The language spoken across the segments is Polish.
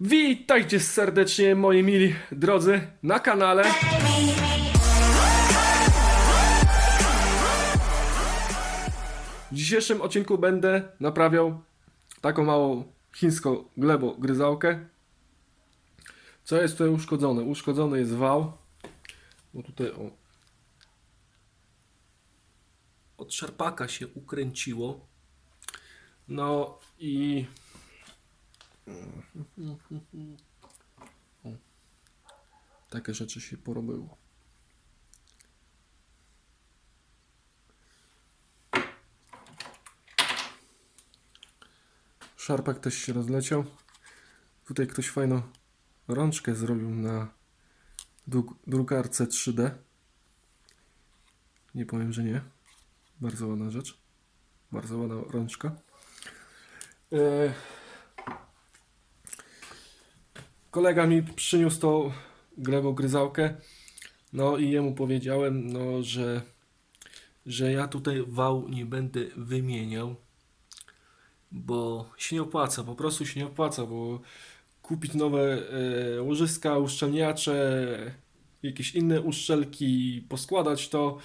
Witajcie serdecznie moi mili drodzy na kanale. W dzisiejszym odcinku będę naprawiał taką małą chińską glebo gryzałkę. Co jest tutaj uszkodzone? Uszkodzony jest wał. Bo tutaj o. Od szarpaka się ukręciło. No i o, takie rzeczy się porobiło. Szarpak też się rozleciał. Tutaj ktoś fajną rączkę zrobił na dru- drukarce 3D. Nie powiem, że nie. Bardzo ładna rzecz. Bardzo ładna rączka. E, kolega mi przyniósł tą glebą gryzałkę. No i jemu powiedziałem, no, że, że ja tutaj wał nie będę wymieniał, bo się nie opłaca, po prostu się nie opłaca, bo kupić nowe e, łożyska, uszczelniacze, jakieś inne uszczelki, poskładać to,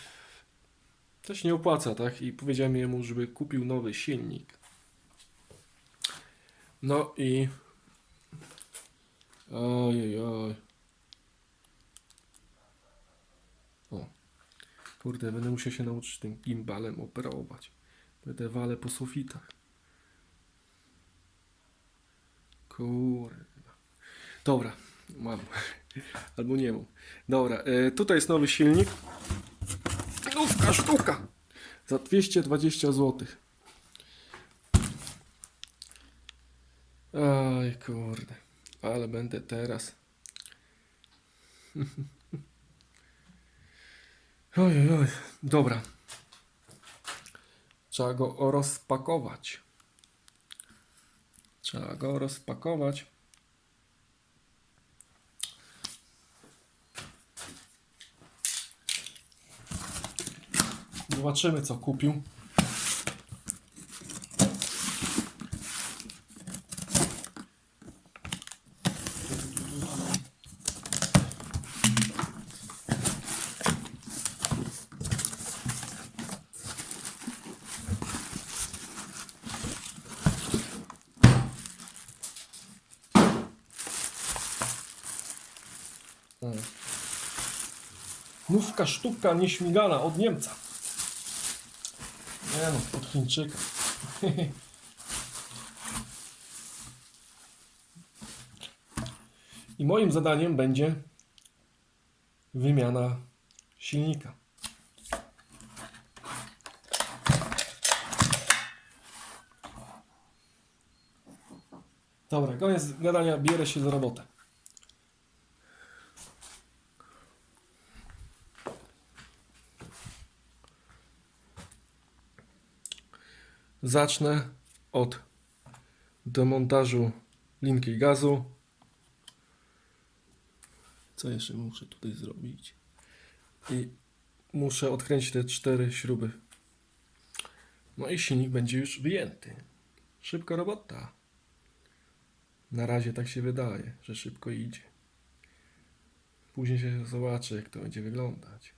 to się nie opłaca, tak? I powiedziałem jemu, żeby kupił nowy silnik. No i Ojej, oj. O. Kurde, będę musiał się nauczyć tym gimbalem operować. Będę wale po sufitach. Kurde. Dobra, mam. Albo nie mam. Dobra, e, tutaj jest nowy silnik. Nówka sztuka. Za 220 zł. Aj, kurde. Ale będę teraz. Oj, oj. Dobra. Trzeba go rozpakować. Trzeba go rozpakować. Zobaczymy, co kupił. O. Nówka sztuka nieśmigana od Niemca. Nie no, od Chińczyka. I moim zadaniem będzie wymiana silnika. Dobra, koniec gadania, bierę się za robotę. Zacznę od demontażu linki gazu. Co jeszcze muszę tutaj zrobić? I muszę odkręcić te cztery śruby. No i silnik będzie już wyjęty. Szybka robota. Na razie tak się wydaje, że szybko idzie. Później się zobaczy, jak to będzie wyglądać.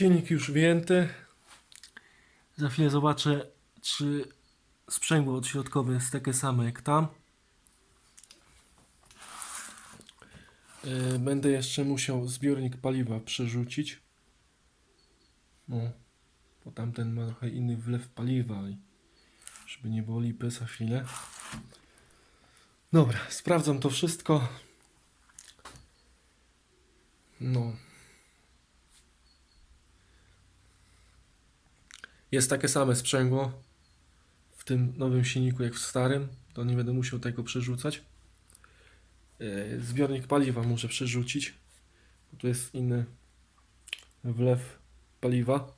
Silnik już wyjęty. Za chwilę zobaczę, czy sprzęgło odśrodkowe jest takie same jak tam. Yy, Będę jeszcze musiał zbiornik paliwa przerzucić. No, bo tamten ma trochę inny wlew paliwa żeby nie było lipy za chwilę. Dobra, sprawdzam to wszystko. No. Jest takie same sprzęgło w tym nowym silniku jak w starym. To nie będę musiał tego przerzucać. Yy, Zbiornik paliwa muszę przerzucić. Tu jest inny wlew paliwa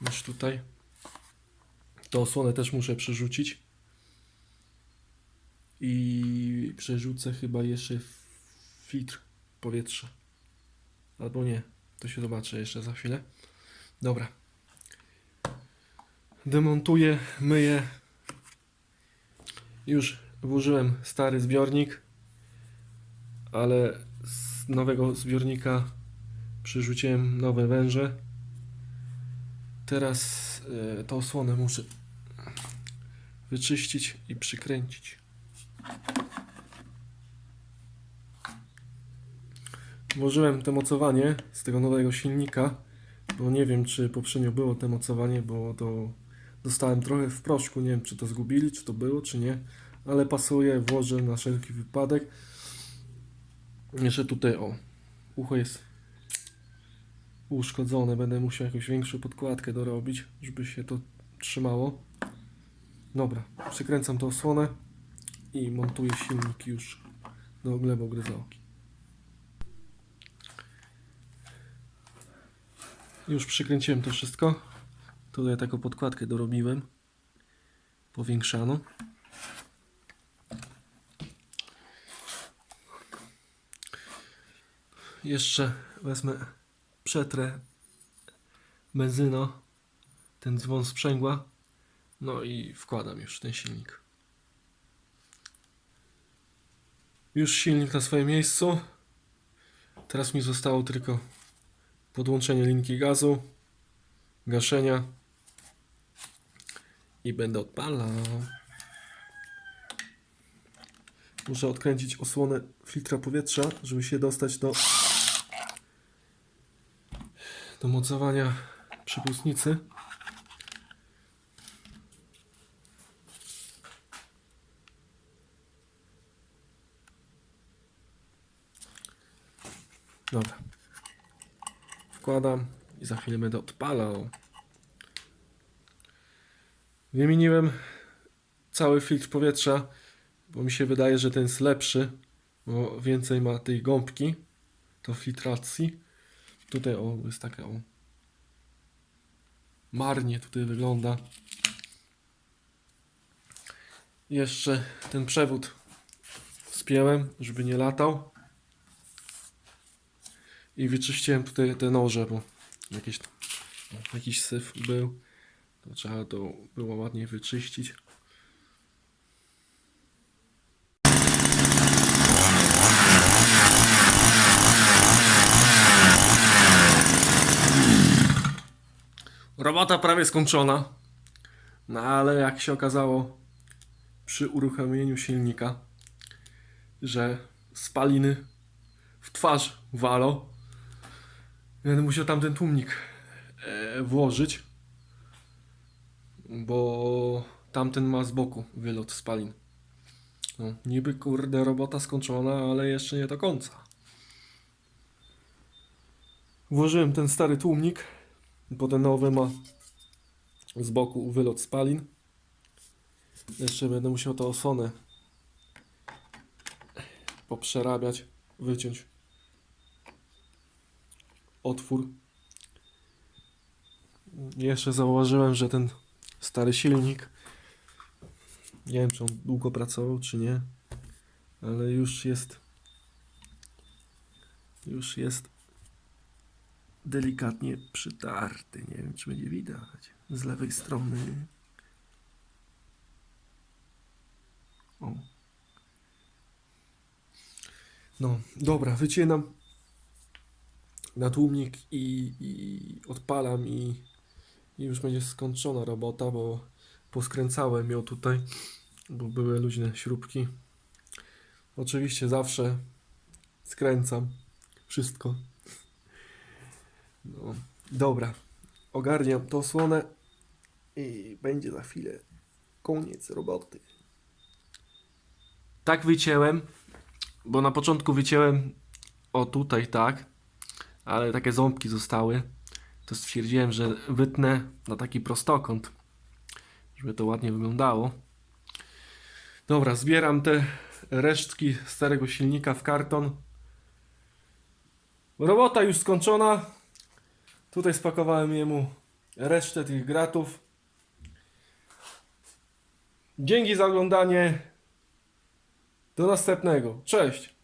niż tutaj. To osłonę też muszę przerzucić. I przerzucę chyba jeszcze filtr powietrza. Albo nie. To się zobaczę jeszcze za chwilę. Dobra. Demontuję, myję. Już włożyłem stary zbiornik, ale z nowego zbiornika przerzuciłem nowe węże. Teraz tą osłonę muszę wyczyścić i przykręcić. Włożyłem to mocowanie z tego nowego silnika, bo nie wiem czy poprzednio było to mocowanie, bo to dostałem trochę w proszku, nie wiem czy to zgubili, czy to było, czy nie, ale pasuje, włożę na wszelki wypadek. Jeszcze tutaj o, ucho jest uszkodzone, będę musiał jakąś większą podkładkę dorobić, żeby się to trzymało. Dobra, przykręcam tą osłonę i montuję silnik już do glebogryzałki. Już przykręciłem to wszystko. Tutaj taką podkładkę dorobiłem. Powiększaną. Jeszcze wezmę, przetrę benzyno, ten dzwon sprzęgła. No i wkładam już ten silnik. Już silnik na swoim miejscu. Teraz mi zostało tylko podłączenie linki gazu, gaszenia i będę odpalał. Muszę odkręcić osłonę filtra powietrza, żeby się dostać do do mocowania przepustnicy. Dobra. Wkładam i za chwilę będę odpalał. Wymieniłem cały filtr powietrza, bo mi się wydaje, że ten jest lepszy, bo więcej ma tej gąbki do filtracji. Tutaj o, jest taka o. Marnie tutaj wygląda. Jeszcze ten przewód spięłem, żeby nie latał. I wyczyściłem tutaj te noże, bo jakieś, o, jakiś syf był. To trzeba to było ładnie wyczyścić. Robota prawie skończona. No ale jak się okazało przy uruchomieniu silnika, że spaliny w twarz walą, będę musiał tamten tłumnik e, włożyć, bo tamten ma z boku wylot spalin. No, niby kurde robota skończona, ale jeszcze nie do końca. Włożyłem ten stary tłumnik, bo ten nowy ma z boku wylot spalin. Jeszcze będę musiał tę osłonę poprzerabiać, wyciąć otwór. Jeszcze zauważyłem, że ten stary silnik, nie wiem czy on długo pracował, czy nie, ale już jest, już jest delikatnie przytarty. Nie wiem, czy będzie widać z lewej strony. O. No, dobra, wycinam na tłumnik i, i odpalam i, i już będzie skończona robota, bo poskręcałem ją tutaj, bo były luźne śrubki. Oczywiście zawsze skręcam wszystko. No, dobra, ogarniam tą słonę i będzie za chwilę koniec roboty. Tak wycięłem, bo na początku wycięłem o tutaj tak, ale takie ząbki zostały. To stwierdziłem, że wytnę na taki prostokąt, żeby to ładnie wyglądało. Dobra, zbieram te resztki starego silnika w karton. Robota już skończona. Tutaj spakowałem jemu resztę tych gratów. Dzięki za oglądanie. Do następnego. Cześć.